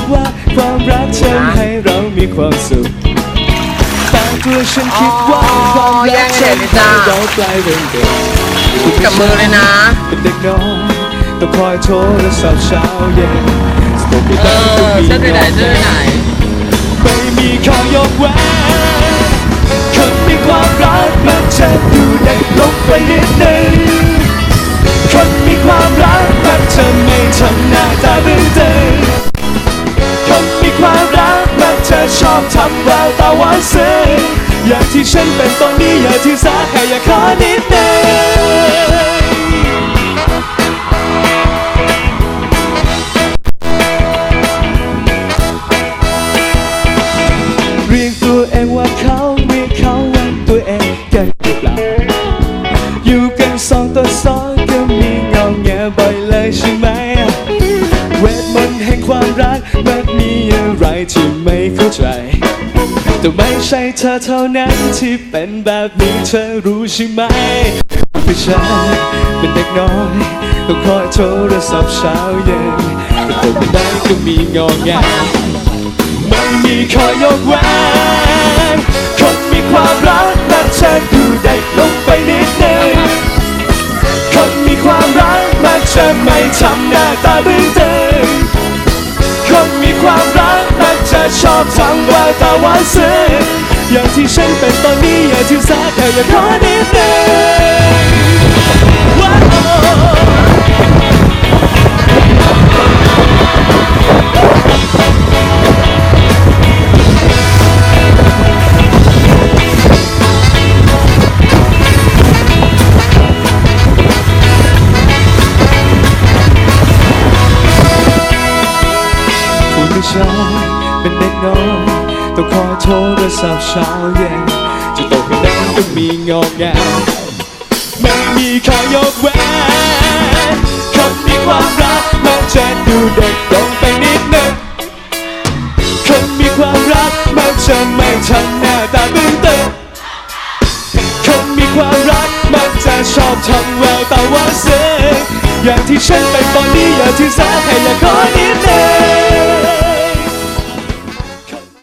ค่ะบางคนก็บอกว่าความรักทำให้เรามีความสุขแต่ตัวฉันคิดว่าอ๋อความรักแย่งกันทำเลยจ้าให้เรากลายเป็นเด็กกับมือเลยนะเป็นเด็กน้อยต้องคอยโทรศัพท์เช้าเย็นสตบไปเอได้ก็อมีฉันไปไหนฉันไปไหนไม่มีข้อยกเว้นคน ชอบทำแววตาหวานซึ้งอย่างที่ฉันเป็นตอนนี้อย่าที่สาแค่อยากขานิด อะไรที่ไม่เข้าใจ แต่ไม่ใช่เธอเท่านั้นที่เป็นแบบนี้เธอรู้ใช่ไหมผู้ชายเป็นเด็กน้อยต้องคอยโทรศัพท์เช้าเย็นแต่ตัวไม่ได้ก็มีงอแงไม่มีข้อยยกเว้นคนมีความรักและเธอดูเด็กลงไปนิดนึงคนมีความรักมันจะไม่ทำหน้าตาบึ้ง จะชอบทำแววตาหวานซึ้งอย่างที่ฉันเป็นตอนนี้อย่าที่สาแค่อย่าขอนิดนึงว้าวคุณผู้ชาย เป็นเด็กน้อยต้องคอยโทรศัพท์เช้าเย็นจะโตให้ได้ต้องมีงอแงไม่มีข้อยกเว้นคนมีความรักมันจะดูเด็กลงไปนิดนึงคนมีความรักมันจะไม่ทำหน้าตาตึงตึงคนมีความรักมันจะชอบทำแววตาหวานซึ้งอย่างที่ฉันเป็นตอนนี้อย่างที่สา